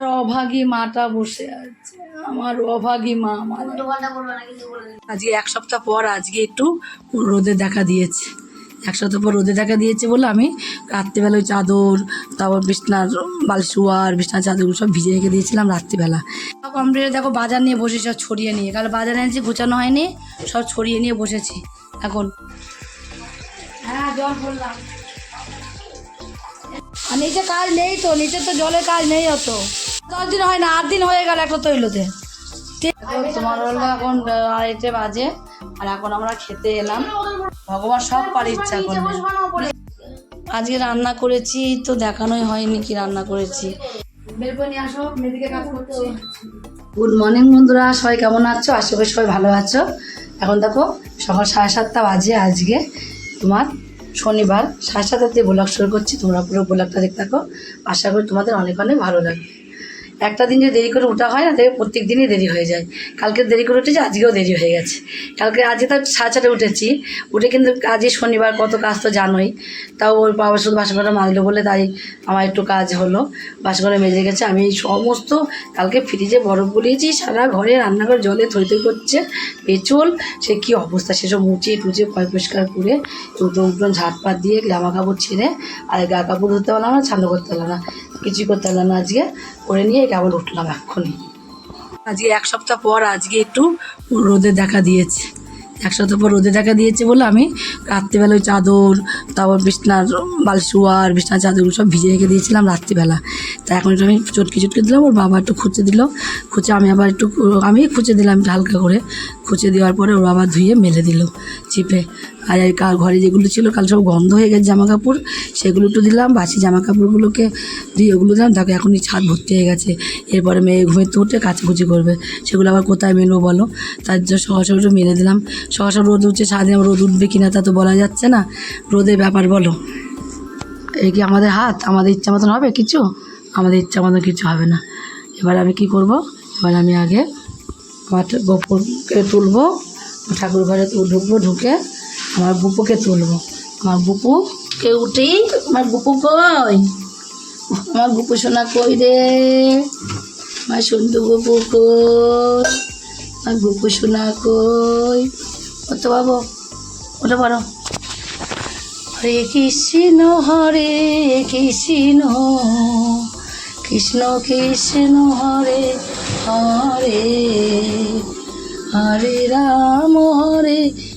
অভাগী মাটা বসে আছে। আমার অভাগী মা আমার আজকে এক সপ্তাহ পর আজকে একটু রোদে দেখা দিয়েছে। এক সপ্তাহ পর রোদে দেখা দিয়েছে বলে আমি রাত্রিবেলা ওই চাদর তারপর বিছনার বালশুয়ার বিছনার চাদরগুলো সব ভিজে রেখে দিয়েছিলাম রাত্রিবেলা। কমপ্লিট দেখো বাজার নিয়ে বসে সব ছড়িয়ে নিয়ে। কাল বাজারে এনেছি গুছানো হয়নি সব ছড়িয়ে নিয়ে বসেছি। এখন। হ্যাঁ জল বললাম আর নিচে কাজ নেই তো নিচে তো জলের কাজ নেই অত। দশ দিন হয় না আট দিন হয়ে গেল একটা তৈলতে তোমার হলো এখন আড়াইটে বাজে আর এখন আমরা খেতে এলাম। ভগবান সব পার ইচ্ছা করবে। আজকে রান্না করেছি তো দেখানোই হয়নি কি রান্না করেছি। গুড মর্নিং বন্ধুরা সবাই কেমন আছো? আশা করি সবাই ভালো আছো। এখন দেখো সকাল সাড়ে সাতটা বাজে আজকে তোমার শনিবার সাড়ে সাতটার দিয়ে ব্লগ শুরু করছি। তোমরা পুরো ব্লগটা দেখতে থাকো। আশা করি তোমাদের অনেক অনেক ভালো লাগবে। একটা দিন যে দেরি করে ওঠা হয় না দেখবে প্রত্যেক দিনই দেরি হয়ে যায়। কালকে দেরি করে উঠেছি, আজকেও দেরি হয়ে গেছে। কালকে আজকে তো সাড়ে চারটে উঠেছি, উঠে কিন্তু আজই শনিবার, কত কাজ তো জানোই। তাও ওর বাবা শুধু বাসনটা মাজলো বলে তাই আমার একটু কাজ হলো। বাসনগুলো মেজে গেছে, আমি সমস্ত কালকে ফ্রিজে বরফ গলিয়েছি সারা ঘরে রান্নাঘর জলে থই থই করছে, পেঁচল, সে কী অবস্থা, সেসব মুচিয়ে টুচিয়ে পয় পরিষ্কার করে উঠোন উঠোন ঝাটপাট দিয়ে জামা কাপড় ছেড়ে, আর গা কাপড় ধরতে পারলাম না, ছান্দ করতে পারলাম না। কিছুই করতে পারলাম না আজকে। করে নিয়ে কেবল উঠলাম এক্ষুনি। আজকে এক সপ্তাহ পর আজকে একটু রোদে দেখা দিয়েছে। এক সপ্তাহ পর রোদে দেখা দিয়েছে বলে আমি রাত্রিবেলা ওই চাদর, তারপর বিছনার বালশুয়ার বিছনার চাদরগুলো সব ভিজে রেখে দিয়েছিলাম রাত্রিবেলা। তা এখন একটু আমি চটকি চটকে দিলাম, ওর বাবা একটু খুঁচে দিল। খুঁচে আমি আবার একটু, আমি খুঁচে দিলাম হালকা করে। খুঁচে দেওয়ার পরে ওর বাবা ধুয়ে মেলে দিল, চিপে। আর এই ঘরে যেগুলো ছিল, কাল সব গন্ধ হয়ে গেছে জামা কাপড় সেগুলো একটু দিলাম, বাসি জামা কাপড়গুলোকে দিয়ে ওগুলো দিলাম, দেখো এখন ছাদ ভর্তি হয়ে গেছে। এরপরে মেয়ে ঘুমেতে উঠে কাচাকুচি করবে, সেগুলো আবার কোথায় মেলবো বলো? তার জন্য সকাল একটু মেলে দিলাম। সকাল রোদ উঠছে, সারাদিন রোদ উঠবে কিনা তা তো বলা যাচ্ছে না। রোদের ব্যাপার বলো। এই কি আমাদের হাত? আমাদের ইচ্ছা মতন হবে কিছু? আমাদের ইচ্ছা মতন কিছু হবে না। এবার আমি কি করব? এবার আমি আগে আমার গোপুরকে তুলবো, ঠাকুর ঘরে তু- ঢুকবো, ঢুকে আমার বুপুকে তুলবো। আমার বুপুকে উঠেই আমার বুপু কই? আমার বুপু সোনা কই রে? আমার সুন্দর বুপু কই? আমার বুপু সোনা কই? কত বাবু ওটা পারো হরে কৃষ্ণ হরে কৃষ্ণ কৃষ্ণ কৃষ্ণ হরে হরে হরে রাম হরে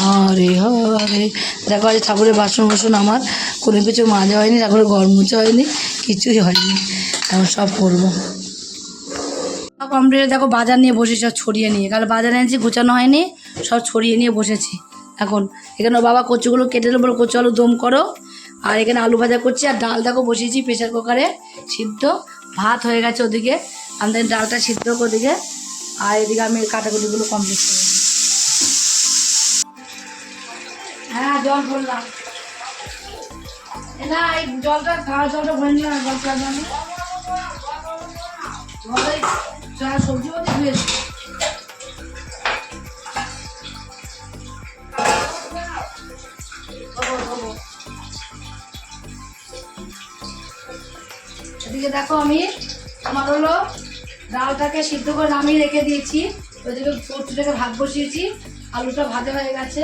হরে হরে। দেখো আজ ঠাকুরের বাসন বাসন আমার। কোনো কিছু মাজা হয়নি, ঠাকুরের ঘর মুছা হয়নি, কিছুই হয়নি। এখন সব করব। কমপ্লিট দেখো বাজার নিয়ে বসে সব ছড়িয়ে নিয়ে। কাল বাজারে এনেছি, গোছানো হয়নি, সব ছড়িয়ে নিয়ে বসেছি। এখন এখানে বাবা কচুগুলো কেটে দেবো কচু আলু দম করো। আর এখানে আলু ভাজা করছি, আর ডাল দেখো বসিয়েছি প্রেশার কুকারে। সিদ্ধ ভাত হয়ে গেছে ওদিকে। আমাদের ডালটা সিদ্ধ ওদিকে। আর এদিকে আমি কাটাকুটিগুলো কমপ্লিট করব। জল ভরলাম না এই জলটা খাওয়া জলটা ভরে নিলাম জলে সবজি ধুয়েছি ধোবো, ধোবো। এদিকে দেখো আমি আমার হলো ডালটাকে সিদ্ধ করে নামিয়ে রেখে দিয়েছি। ওদিকে সবজিটাকে ভাত বসিয়েছি আলুটা ভাজা হয়ে গেছে।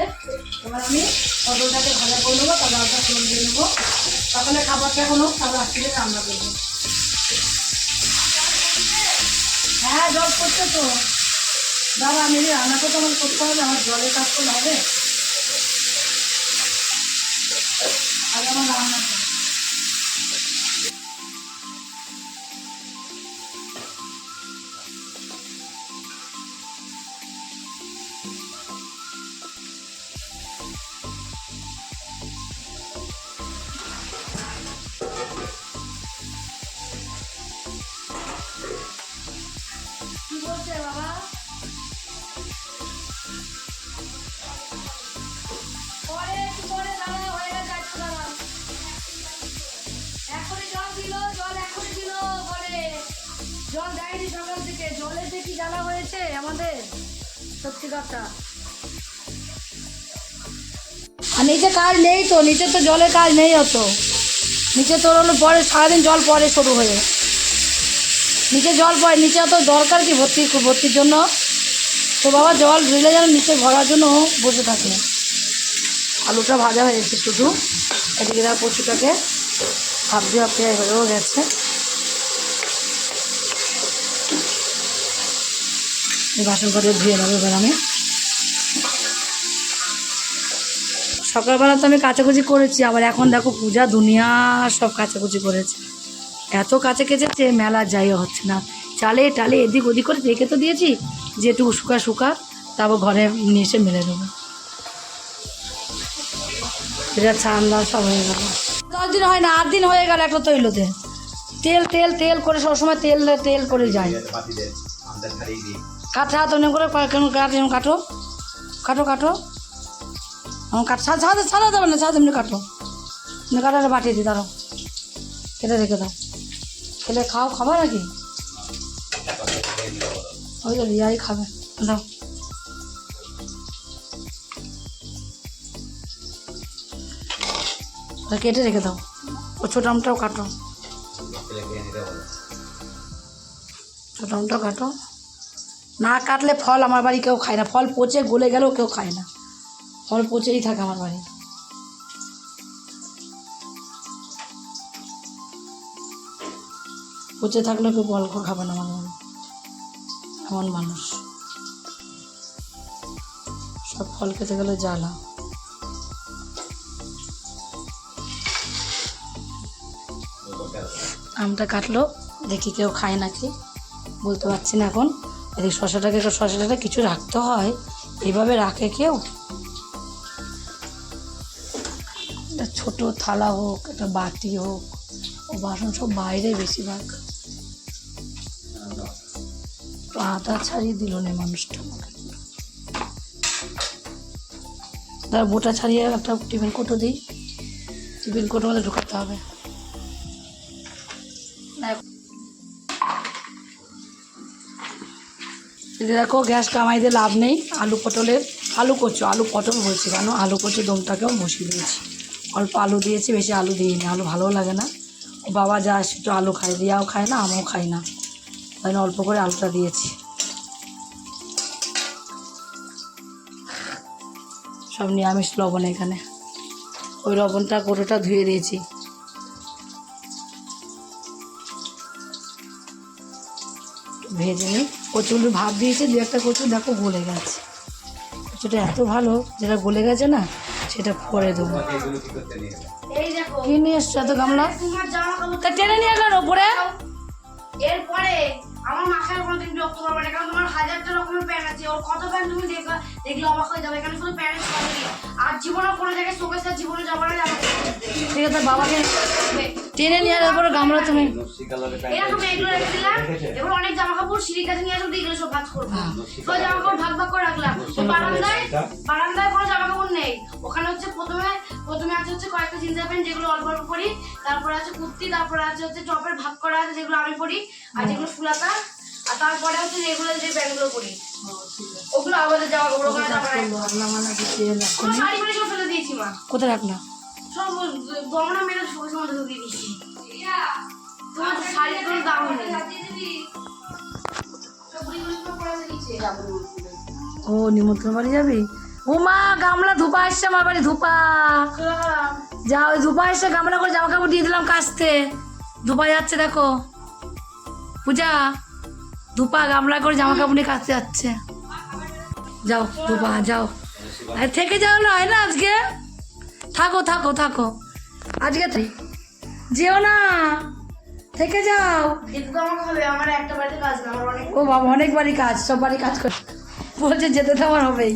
এবার আমি পটলটাকে ভাজা করে নেব, তারপর ডালটা ফোন দিয়ে নেব। তাহলে খাবারটা এখন হোক, তারপর রাত্রিতে রান্না করব। হ্যাঁ জল করছে তো। দাদা আমি রান্না করতে আমার করতে হবে, আমার জলের কাজ করলে হবে জানা হয়েছে আমাদের। সত্যি কথা। আর নিচে কাজ নেই তো, নিচে তো জলের কাজ নেই অত। নিচে তোর হলো পরে, সারাদিন জল পরে শুরু হয়ে। নিচে জল পড়ে নিচে অত দরকার কি ভর্তি, ভর্তির জন্য? তো বাবা, জল ঢুলে যেন নিচে ভরার জন্য বসে থাকে। আলুটা ভাজা হয়েছে শুধু। এদিকে তার কচুটাকে হাফ দিয়ে হাফ হয়েও গেছে। বাসন করে ধুয়ে নেব এবার আমি সকালবেলা তো আমি কাচাকুচি করেছি, আবার এখন দেখো পূজা দুনিয়া সব কাচাকুচি করেছে। এত কাছে কেচেছে মেলা যাই হচ্ছে না। চালে টালে এদিক ওদিক করে রেখে তো দিয়েছি, যেটুকু শুকা শুকা তারপর ঘরে নিয়ে এসে মেরে দেবো এটা ঠান্ডা সব হয়ে গেল। দশ দিন হয় না, আট দিন হয়ে গেল একটা তৈলতে। তেল তেল তেল করে সবসময় তেল তেল করে যায় কাটা হাত অনেক করে কেন কাটো কাটো। কাটো এমন কাট ছাড়া ছাড়া যাবে না ছাড়া এমনি কাটো। এমনি কাটাটা বাটিয়ে দিই দাঁড়াও। কেটে রেখে দাও। খেলে খাও, খাবা নাকি? ওই তো রিয়াই খাবে। দাও। কেটে রেখে দাও। ও ছোট আমটাও কাটো। ছোট আমটাও কাটো। না কাটলে ফল আমার বাড়ি কেউ খায় না। ফল পচে গলে গেলেও কেউ খায় না। ফল পচেই থাকে আমার বাড়ি। পচে থাকলেও কেউ ফল খাবে না আমার বাড়ি। এমন মানুষ। সব ফল খেতে গেলে জ্বালা। আমটা কাটলো, দেখি কেউ খায় নাকি। বলতে পারছি না এখন। এদিকে শশাটাকে শশাটাকে কিছু রাখতে হয়। এইভাবে রাখে কেউ? একটা ছোট থালা হোক, একটা বাটি হোক, ও বাসন সব বাইরে বেশিরভাগ। আদা ছাড়িয়ে দিল না মানুষটা তার বোটা ছাড়িয়ে একটা টিফিন কোটো দিই। টিফিন কোটো মধ্যে ঢুকাতে হবে। দেখো গ্যাস কামাই দিয়ে লাভ নেই। আলু পটলের, আলু কচু, আলু পটল বলছি কেন? আলু কচু দমটাকেও বসিয়ে দিয়েছি। অল্প আলু দিয়েছি, বেশি আলু দিইনি। আলু ভালোও লাগে না। বাবা যা একটু আলু খায় রিয়াও খায় না, আমিও খাই না। তাই অল্প করে আলুটা দিয়েছি। সব নিরামিষ লবণ এখানে। ওই লবণটা কোটোটা ধুয়ে দিয়েছি। ভেজে নিই। কচুর ভাব দিয়েছে দু একটা কচু দেখো গলে গেছে। কচুটা এত ভালো যেটা গলে গেছে না সেটা পরে দেবো। কি নিয়ে দেখো এসছো এত গামলা? তা টেনে নিয়ে গেল ওপরে? এরপরে আমার মাথায় কোনোদিন বিরক্ত করবে না কারণ তোমার হাজারটা রকমের প্যান্ট আছে। ওর কত প্যান্ট তুমি দেখবে দেখলে অবাক হয়ে যাবে। এখানে শুধু প্যান্ট সবই আর জীবনে কোনো জায়গায় শোকেসে জীবনে যাব না জামা ঠিক আছে বাবাকে টেনে নিয়ে এলে ওপরে গামলা তুমি। এরকম এগুলো রেখে দিলাম এবার অনেক জামা কাপড় সিঁড়ির কাছে নিয়ে আসব এগুলো সব কাজ করব। সব জামা কাপড় ভাগ ভাগ করে রাখলাম। বারান্দায় বারান্দায় কোনো জামা কাপড় নেই। ওখানে হচ্ছে প্রথমে প্রথমে আছে হচ্ছে কয়েকটা জিন্সের প্যান্ট যেগুলো অল্প অল্প পরি। তারপরে আছে কুর্তি তারপরে আছে হচ্ছে টপের ভাগ করা আছে যেগুলো আমি পরি। আর যেগুলো ফুলাতা আর তারপরে হচ্ছে রেগুলার যে প্যান্টগুলো পরি ওগুলো আমাদের জামা কাপড় ওখানে শাড়ি ফাড়ি সব ফেলে দিয়েছি মা। কোথায় রাখলা? সব গমনা মেরে ঢুকিয়ে দিয়েছি। তোমার শাড়ি কোনো দাম নেই। ও নিমন্ত্রণ বাড়ি যাবি? ও মা গামলা ধুপা আসছে আমার বাড়ি ধুপা। যা ওই ধুপা এসে গামলা করে জামা কাপড় দিয়ে দিলাম কাচতে। ধুপা যাচ্ছে দেখো। পূজা। ধুপা গামলা করে জামা কাপড় নিয়ে কাচতে যাচ্ছে। যাও ধুপা যাও। আর থেকে যাও না হয় না আজকে? থাকো থাকো থাকো। আজকে। যেও না। থেকে যাও। ও বাবা অনেক বাড়ি কাজ সব বাড়ি কাজ করে বলছে যেতে তো আমার হবেই।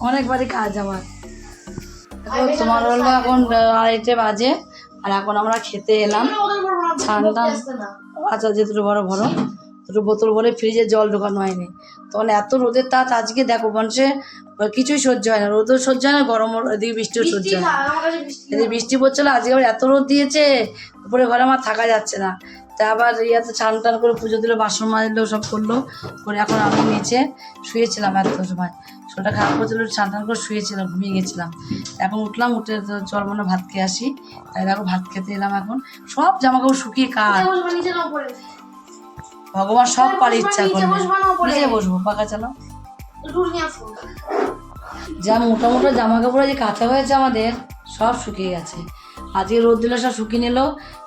অনেক বাড়ি কাজ আমার। তোমার হলো এখন আড়াইটে বাজে আর এখন আমরা খেতে এলাম। বড় বড় ঠান্ডা। আচ্ছা যে দুটো বড় ভরো দুটো বোতল ভরে ফ্রিজে জল ঢোকানো হয়নি। তখন এত রোদের তাত আজকে দেখো মানুষে কিছুই সহ্য হয় না। রোদও সহ্য হয় না গরম এদিকে বৃষ্টিও সহ্য হয় না। এদিকে বৃষ্টি পড়ছিল আজকে আবার এত রোদ দিয়েছে উপরে ঘরে আমার থাকা যাচ্ছে না। তা আবার ইয়াতে চান টান করে পুজো দিল বাসন মাজলো সব করল করে এখন আমি নিচে শুয়েছিলাম এত সময়। শরীরটা খারাপ করছিল চান টান করে শুয়েছিলাম ঘুমিয়ে গেছিলাম। এখন উঠলাম উঠে চল মনে ভাত খেয়ে আসি। তাই দেখো ভাত খেতে এলাম এখন। সব জামা কাপড় শুকিয়ে কাজ ভগবান সব পারে ইচ্ছা করলে ওপরে। নিচে বসবো পাকা চালাও। যা মোটা মোটা জামা কাপড় যে কাঁচা হয়েছে আমাদের সব শুকিয়ে গেছে। আজকে রোদ দিলে সব শুকিয়ে নিল।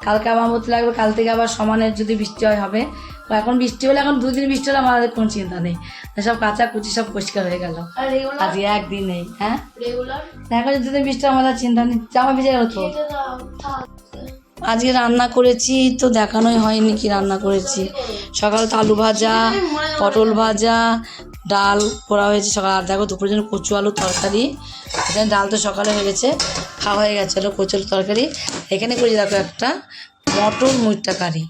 কালকে আবার মতো লাগবে কাল থেকে আবার সমানের যদি বৃষ্টি হয় হবে। এখন বৃষ্টি হলে এখন দুদিন বৃষ্টি হলে আমাদের কোনো চিন্তা নেই। সব কাঁচা কুচি সব পরিষ্কার হয়ে গেল। আজকে একদিন নেই হ্যাঁ? যদি দুদিন বৃষ্টি আমাদের চিন্তা নেই। জামা ভিজে গেল তো। আজকে রান্না করেছি, তো দেখানোই হয়নি কি রান্না করেছি। সকালে আলু ভাজা, পটল ভাজা, ডাল করা হয়েছে সকালে। আর দেখো দুপুরের জন্য কচু আলু তরকারি। এখানে ডাল তো সকালে হয়ে গেছে, খাওয়া হয়ে গেছিল কচু আলু তরকারি। এখানে করেছি দেখো একটা মটর মুইটা কারি।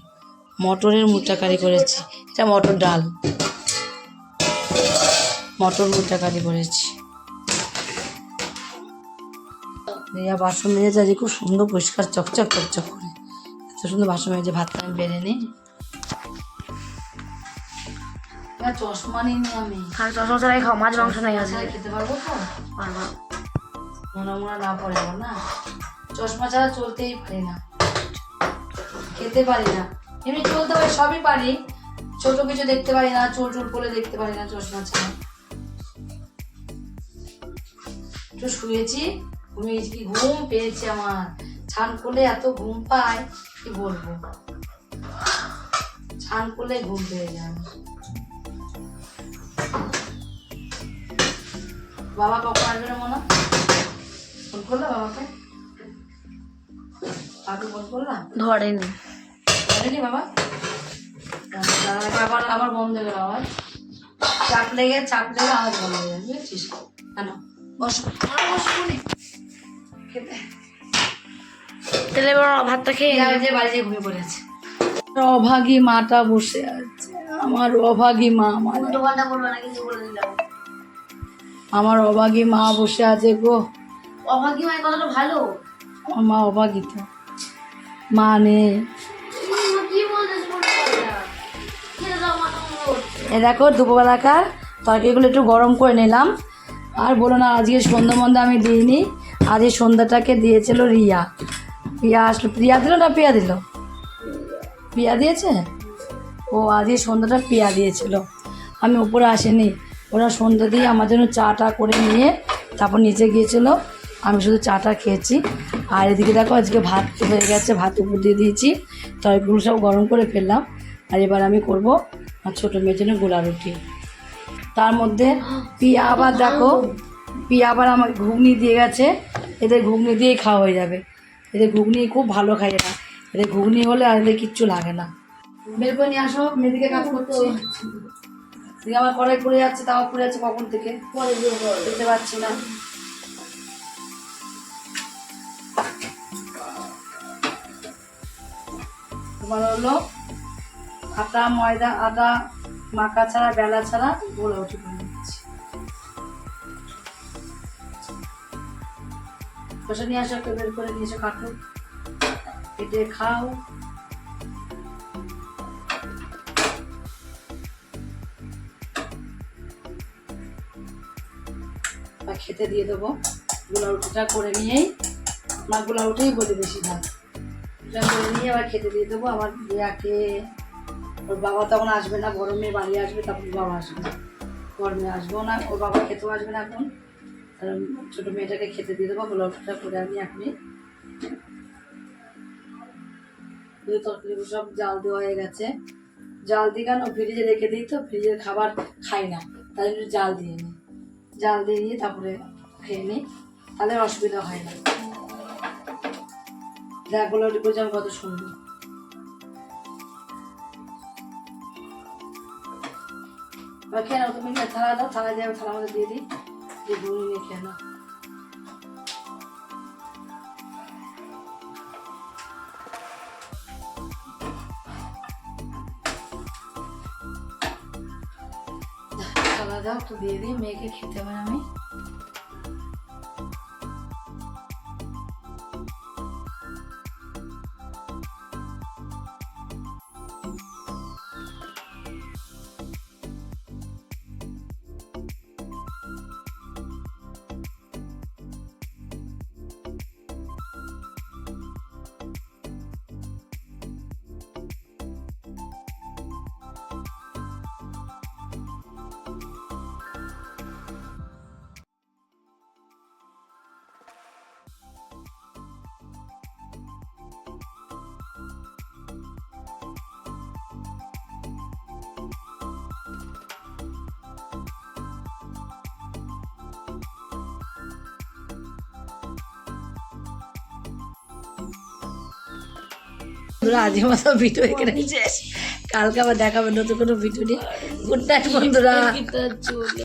মটরের মুইটা কারি করেছি। এটা মটর ডাল। মটর মুইটা কারি করেছি। রিয়া বাসন মেজেছে আজকে খুব সুন্দর পরিষ্কার চকচক চকচক করে। এত সুন্দর বাসন মেজে ভাতটা আমি বেড়ে নিই। চশমা নিই আমি। চশমা ছাড়াই খাও মাছ মাংস নেই ছাড়া খেতে পারব তো? পারবা। মনে মনে না পড়ে আমার না? চশমা ছাড়া চলতেই পারি না। খেতে পারি না। এমনি চলতে পারি সবই পারি। ছোট কিছু দেখতে পারি না করে দেখতে পারি না চশমা ছাড়া। একটু শুয়েছি। কি ঘুম পেয়েছে আমার? ছান করলে এত ঘুম পায় কি বলব? ছান করলে ঘুম পেয়ে যায়। বাবা কখন আসবে না মনে? ফোন করল বাবাকে? বাবাকে ফোন করলাম ধরেনি। ধরেনি বাবা? আবার আবার বন্ধ হয়ে গেল আওয়াজ চাপ লেগে চাপ লেগে আওয়াজ বন্ধ হয়ে যাবে বুঝেছিস? কেন? বসো। খেতে তাহলে এবার ভাতটা খেয়ে যে বাড়িতে ঘুমিয়ে পড়েছে অভাগী মাটা বসে আছে। আমার অভাগী মা আমার দোকানটা বলব না কিছু বলে দিলাম। আমার অভাগী মা বসে আছে গো। অভাগী মায়ের কথাটা ভালো? আমার মা অভাগী তো মা নেই এ দেখো দুপুরবেলাকার তরকারিগুলো একটু গরম করে নিলাম। আর বলো না আজকে সন্ধ্যা মধ্যে আমি দিইনি। আজকে সন্ধ্যাটাকে দিয়েছিল রিয়া। রিয়া আসলো। প্রিয়া দিল না পিয়া দিল? পিয়া দিয়েছে? ও আজকে সন্ধ্যাটা পিয়া দিয়েছিল। আমি উপরে আসিনি। ওরা সন্ধ্যা দিয়ে আমার জন্য চাটা করে নিয়ে তারপর নিচে গিয়েছিল। আমি শুধু চাটা খেয়েছি। আর এদিকে দেখো আজকে ভাত হয়ে গেছে ভাত উপর দিয়ে দিয়েছি। তরকারিগুলো সব গরম করে ফেললাম। আর এবার আমি করব আর ছোটো মেয়ের জন্য গোলা রুটি। তার মধ্যে পিয়া আবার দেখো পিয়া আবার আমাকে ঘুগনি দিয়ে গেছে। এদের ঘুগনি দিয়েই খাওয়া হয়ে যাবে। এদের ঘুগনি খুব ভালো খাই এরা। এদের ঘুগনি হলে আর এদের কিচ্ছু লাগে না। বের করে নিয়ে আসো মেয়েদিকে কাজ করছি। এদিকে আমার কড়াই পড়ে যাচ্ছে তাও পড়ে যাচ্ছে কখন থেকে? দেখতে পাচ্ছি না। তোমার হলো আটা ময়দা আটা মাখা ছাড়া বেলা ছাড়া গোলা উঠে বসে নিয়ে আসো একটু বের করে নিয়ে এসে কাটো কেটে খাও। খেতে দিয়ে দেবো। গোলা রুটিটা করে নিয়েই আমার গোলা বলি বেশি ভাগ। এটা করে নিয়ে আবার খেতে দিয়ে দেবো। আমার রিয়াকে ওর বাবা তখন আসবে না, বড় মেয়ে বাড়ি আসবে, তারপর বাবা আসবে গরমে আসবেও না, ওর বাবা খেতেও আসবে না এখন। কারণ ছোটো মেয়েটাকে খেতে দিয়ে দেবো, গোলাপটা করে আমি এখনই দুই তরকারিগুলো সব জাল দেওয়া হয়ে গেছে। জাল দিয়ে কেন? ফ্রিজে রেখে দিই তো, ফ্রিজের খাবার খাই না, তাই জন্য জাল দিয়ে নিই জাল দিয়ে নিয়ে তারপরে খেয়ে নিই তাহলে অসুবিধা হয় না। দেখ, গোলাপটি যাব কত সুন্দর। নাও তুমি থালা দাও থালা দিয়ে আমি থালা মধ্যে দিয়ে দিই। দিয়ে বলিনি থালা দাও তো দিয়ে দিই মেয়েকে খেতে হবে আমি বন্ধুরা আজকের মতো ভিডিও এখানে শেষ কালকে আবার দেখাবে নতুন কোনো ভিডিও নিয়ে। গুড নাইট বন্ধুরা।